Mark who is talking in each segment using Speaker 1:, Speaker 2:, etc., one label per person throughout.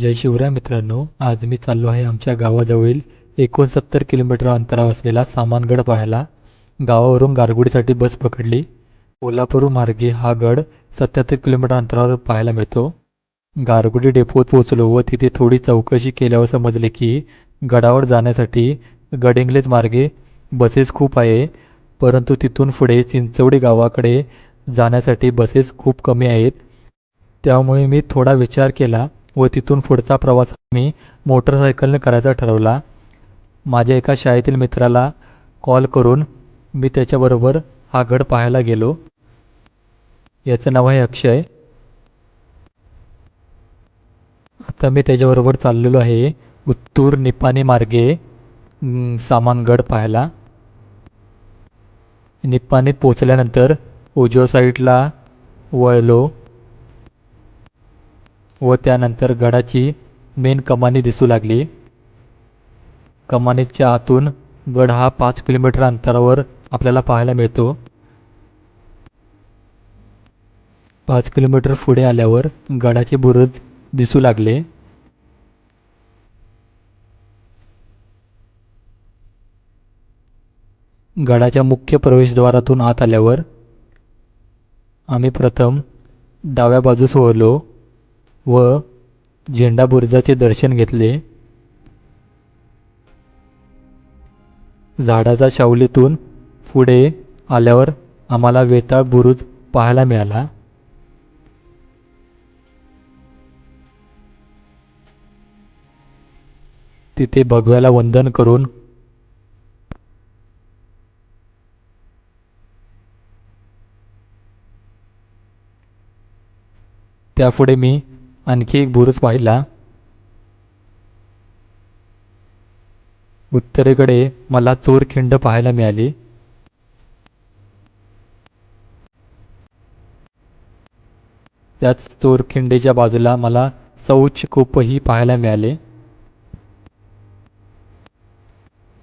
Speaker 1: जय शिवराय मित्रांनो आज मी चाललो आहे आमच्या गावाजवळील एकोणसत्तर किलोमीटर अंतरावर असलेला सामानगड पाहायला. गावावरून गारगुडीसाठी बस पकडली. कोल्हापूर मार्गे हा गड सत्याहत्तर किलोमीटर अंतरावर पाहायला मिळतो. गारगुडी डेपोत पोहोचलो व तिथे थोडी चौकशी केल्यावर समजले की गडावर जाण्यासाठी गडिंग्लेज मार्गे बसेस खूप आहे परंतु तिथून पुढे चिंचवडी गावाकडे जाण्यासाठी बसेस खूप कमी आहेत. त्यामुळे मी थोडा विचार केला. व तिथून पुढचा प्रवास मी मोटरसायकलने करायचा ठरवला. माझ्या एका शाळेतील मित्राला कॉल करून मी त्याच्याबरोबर हा गड पाहायला गेलो. याचं नाव आहे अक्षय. आता मी त्याच्याबरोबर चाललेलो आहे उत्तूर निपाणी मार्गे सामानगड पाहायला. निपाणीत पोचल्यानंतर उजव्या साईडला वळलो. व त्यानंतर गडाची मेन कमानी दिसू लागली. कमानीच्या आतून गड हा पाच किलोमीटर अंतरावर आपल्याला पाहायला मिळतो. पाच किलोमीटर पुढे आल्यावर गडाचे बुरुज दिसू लागले. गडाच्या मुख्य प्रवेशद्वारातून आत आल्यावर आम्ही प्रथम डाव्या बाजूस वळलो. व झेंडा बुरुजाचे दर्शन घेतले. झाडाच्या सावलीतून पुढे आल्यावर आम्हाला वेताळ बुरुज पाहायला मिळाला. तिथे भगव्याला वंदन करून त्यापुढे मी आणखी एक बुरुज पाहिला. उत्तरेकडे मला चोरखिंड पाहायला मिळाली. त्याच चोरखिंडीच्या बाजूला मला शौच कूपही पाहायला मिळाले.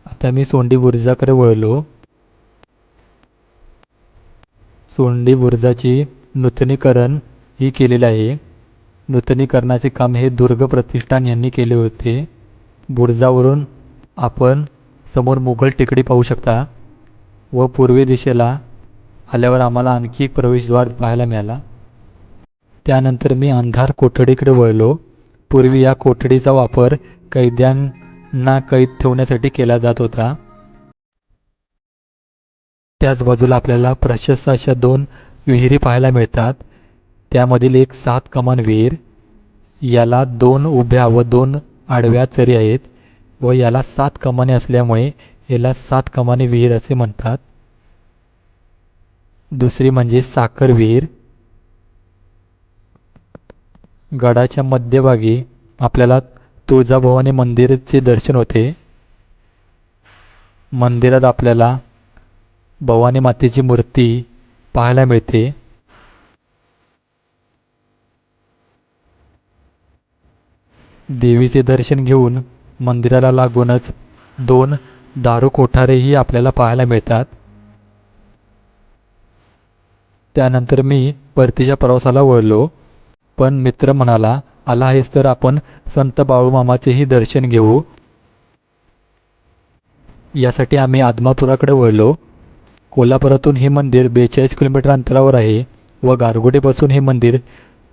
Speaker 1: आता मी सोंडी बुरुजाकडे वळलो. सोंडी बुरुजाची नूतनीकरण ही केलेली आहे. नूतनीकरणाचे काम हे दुर्ग प्रतिष्ठान यांनी केले होते. बुरुजावरून आपण समोर मुघल टेकडी पाहू शकता व पूर्वी दिशेला आल्यावर आम्हाला आणखी एक प्रवेशद्वार पाहायला मिळाला. त्यानंतर मी अंधार कोठडीकडे वळलो. पूर्वी या कोठडीचा वापर कैद्यांना कैद ठेवण्यासाठी केला जात होता. त्याच बाजूला आपल्याला प्रशस्त अशा दोन विहिरी पाहायला मिळतात. त्यामधील एक सात कमान विहीर याला दोन उभ्या व दोन आडव्या चरी आहेत व याला सात कमाने असल्यामुळे याला सात कमानी विहीर असे म्हणतात. दुसरी म्हणजे साखर विहीर गडाच्या मध्यभागी आपल्याला तुळजाभवानी मंदिराचे दर्शन होते. मंदिरात आपल्याला भवानी मातेची मूर्ती पाहायला मिळते. देवीचे दर्शन घेऊन मंदिराला लागूनच दोन दारू कोठारेही आपल्याला पाहायला मिळतात. त्यानंतर मी परतीच्या प्रवासाला वळलो पण मित्र म्हणाला आला आहेस तर आपण संत बाळूमामाचेही दर्शन घेऊ. यासाठी आम्ही आदमापुराकडे वळलो. कोल्हापुरातून हे मंदिर बेचाळीस किलोमीटर अंतरावर आहे व गारगोडेपासून हे मंदिर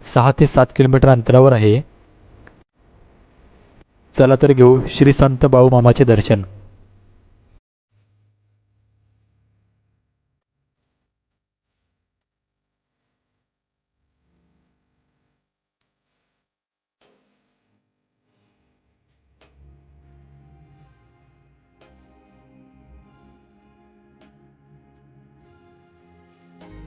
Speaker 1: सहा ते सात किलोमीटर अंतरावर आहे. चला तर घेऊ श्री संत बाळूमामाचे दर्शन.